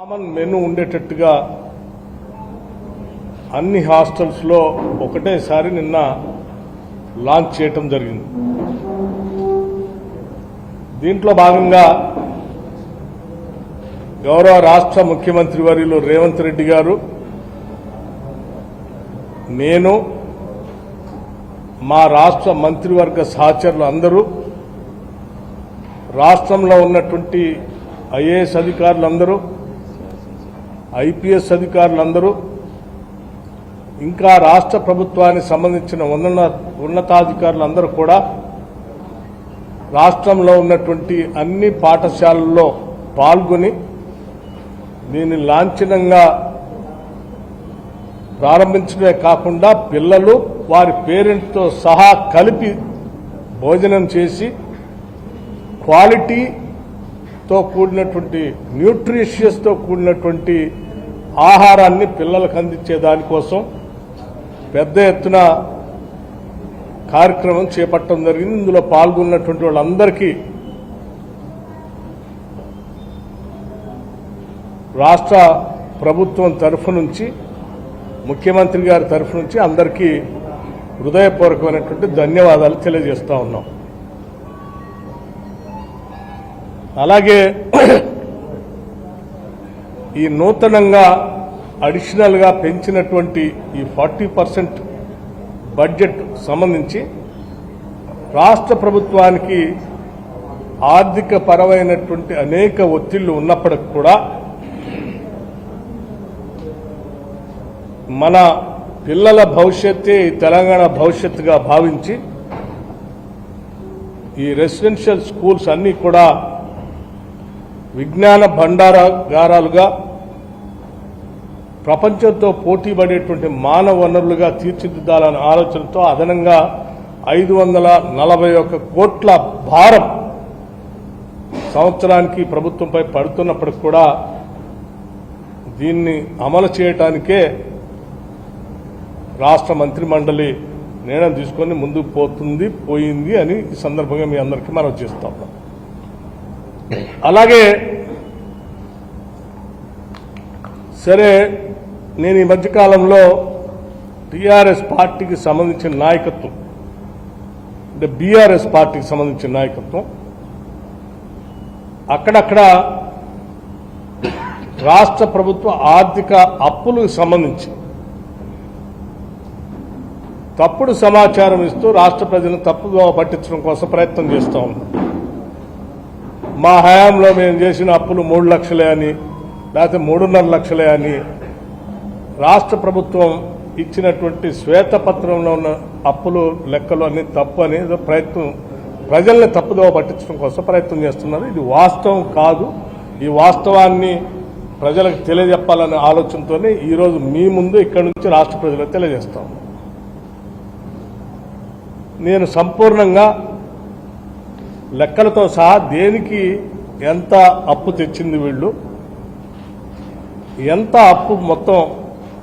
Common menu ఉండేటట్టుగా అన్ని హాస్టల్స్లో ఒకటేసారి నిన్న లాంచ్ చేయటం జరిగింది. దీంట్లో భాగంగా గౌరవ రాష్ట్ర ముఖ్యమంత్రి వర్యులు రేవంత్ రెడ్డి గారు నేను మా రాష్ట్ర మంత్రివర్గ సహచరులు అందరూ రాష్ట్రంలో ఉన్నటువంటి ఐఏఎస్ అధికారులందరూ ఐపీఎస్ అధికారులందరూ ఇంకా రాష్ట్ర ప్రభుత్వానికి సంబంధించిన ఉన్నతాధికారులందరూ కూడా రాష్ట్రంలో ఉన్నటువంటి అన్ని పాఠశాలల్లో పాల్గొని దీన్ని లాంఛనంగా ప్రారంభించడమే కాకుండా పిల్లలు వారి పేరెంట్స్తో సహా కలిపి భోజనం చేసి క్వాలిటీ తో కూడినటువంటి న్యూట్రిషియస్తో కూడినటువంటి ఆహారాన్ని పిల్లలకు అందించే దానికోసం పెద్ద ఎత్తున కార్యక్రమం చేపట్టడం జరిగింది. ఇందులో పాల్గొన్నటువంటి వాళ్ళందరికీ రాష్ట్ర ప్రభుత్వం తరఫు నుంచి ముఖ్యమంత్రి గారి తరఫు నుంచి అందరికీ హృదయపూర్వకమైనటువంటి ధన్యవాదాలు తెలియజేస్తా ఉన్నాం. అలాగే ఈ నూతనంగా అడిషనల్గా పెంచినటువంటి ఈ ఫార్టీ పర్సెంట్ బడ్జెట్ సంబంధించి రాష్ట్ర ప్రభుత్వానికి ఆర్థిక పరమైనటువంటి అనేక ఒత్తిళ్ళు ఉన్నప్పటికి కూడా మన పిల్లల భవిష్యత్తే ఈ తెలంగాణ భవిష్యత్తుగా భావించి ఈ రెసిడెన్షియల్ స్కూల్స్ అన్నీ కూడా విజ్ఞాన భండారాగారాలుగా ప్రపంచంతో పోటీ పడేటువంటి మానవ వనరులుగా తీర్చిదిద్దాలనే ఆలోచనతో అదనంగా ఐదు వందల నలభై ఒక్క కోట్ల భారం సంవత్సరానికి ప్రభుత్వంపై పడుతున్నప్పటికి కూడా దీన్ని అమలు చేయటానికే రాష్ట్ర మంత్రి మండలి నిర్ణయం తీసుకొని ముందుకు పోతుంది పోయింది అని ఈ సందర్భంగా మీ అందరికీ మనం చేస్తా ఉన్నాం. అలాగే సరే నేను ఈ మధ్యకాలంలో టీఆర్ఎస్ పార్టీకి సంబంధించిన నాయకత్వం అంటే బీఆర్ఎస్ పార్టీకి సంబంధించిన నాయకత్వం అక్కడక్కడ రాష్ట్ర ప్రభుత్వ ఆర్థిక అప్పులకు సంబంధించి తప్పుడు సమాచారం ఇస్తూ రాష్ట్ర ప్రజలను తప్పుదోవ పట్టించడం కోసం ప్రయత్నం చేస్తూ ఉన్నాం. మా హయాంలో మేము చేసిన అప్పులు మూడు లక్షలే అని లేకపోతే మూడున్నర లక్షలే అని రాష్ట్ర ప్రభుత్వం ఇచ్చినటువంటి శ్వేతపత్రంలో ఉన్న అప్పులు లెక్కలు అన్ని తప్పు అని ఏదో ప్రయత్నం ప్రజల్ని తప్పుదోవ పట్టించడం కోసం ప్రయత్నం చేస్తున్నారు. ఇది వాస్తవం కాదు. ఈ వాస్తవాన్ని ప్రజలకు తెలియజెప్పాలనే ఆలోచనతోనే ఈరోజు మీ ముందు ఇక్కడి నుంచి రాష్ట్ర ప్రజలకు తెలియజేస్తాం. నేను సంపూర్ణంగా లెక్కలతో సహా దేనికి ఎంత అప్పు తెచ్చింది వీళ్ళు? ఎంత అప్పు మొత్తం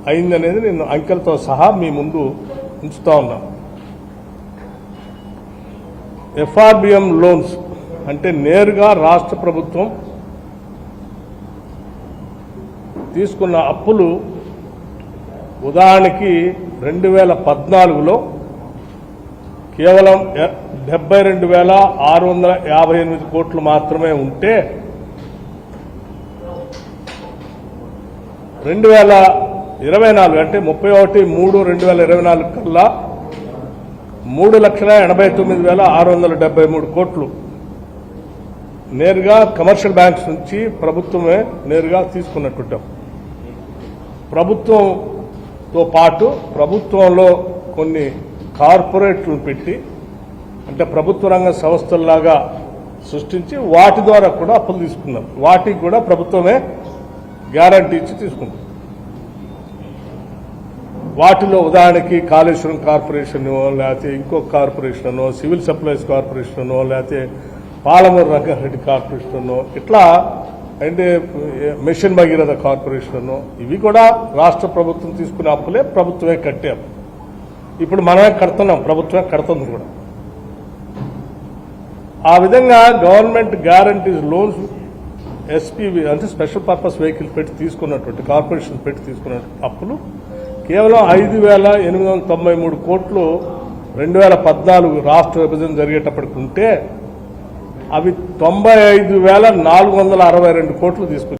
అయిందనేది నేను అంకెలతో సహా మీ ముందు ఉంచుతా ఉన్నా. ఎఫ్ఆర్బిఎం లోన్స్ అంటే నేరుగా రాష్ట్ర ప్రభుత్వం తీసుకున్న అప్పులు ఉదాహరణకి రెండు వేల పద్నాలుగులో కేవలం డెబ్బై రెండు వేల ఆరు వందల యాభై ఎనిమిది కోట్లు మాత్రమే ఉంటే రెండు వేల ఇరవై నాలుగు అంటే ముప్పై ఒకటి మూడు రెండు వేల ఇరవై నాలుగు కల్లా మూడు లక్షల ఎనభై తొమ్మిది వేల ఆరు వందల డెబ్బై మూడు కోట్లు నేరుగా కమర్షియల్ బ్యాంక్స్ నుంచి ప్రభుత్వమే నేరుగా తీసుకున్నట్టుంటాం. ప్రభుత్వంతో పాటు ప్రభుత్వంలో కొన్ని కార్పొరేట్లు పెట్టి అంటే ప్రభుత్వ రంగ సంస్థల్లాగా సృష్టించి వాటి ద్వారా కూడా అప్పులు తీసుకున్నాం. వాటికి కూడా ప్రభుత్వమే గ్యారంటీ ఇచ్చి తీసుకుంటాం వాటిలో ఉదాహరణకి కాళేశ్వరం కార్పొరేషన్ లేకపోతే ఇంకో కార్పొరేషన్ సివిల్ సప్లైస్ కార్పొరేషన్ లేకపోతే పాలమూరు రంగారెడ్డి కార్పొరేషన్ ఇట్లా అంటే మిషన్ భగీరథ కార్పొరేషన్ ఇవి కూడా రాష్ట్ర ప్రభుత్వం తీసుకునే అప్పులే ప్రభుత్వమే కట్టే అప్పు. ఇప్పుడు మనమే కడుతున్నాం ప్రభుత్వమే కడుతుంది కూడా. ఆ విధంగా గవర్నమెంట్ గ్యారంటీస్ లోన్స్ ఎస్పీవి అంటే స్పెషల్ పర్పస్ వెహికల్ పెట్టి తీసుకున్నటువంటి కార్పొరేషన్ పెట్టి తీసుకున్న అప్పులు కేవలం ఐదు వేల ఎనిమిది వందల తొంభై మూడు కోట్లు రెండు వేల పద్నాలుగు రాష్ట్ర విభజన జరిగేటప్పటికి ఉంటే అవి తొంభై ఐదు వేల నాలుగు వందల అరవై రెండు కోట్లు తీసుకొచ్చారు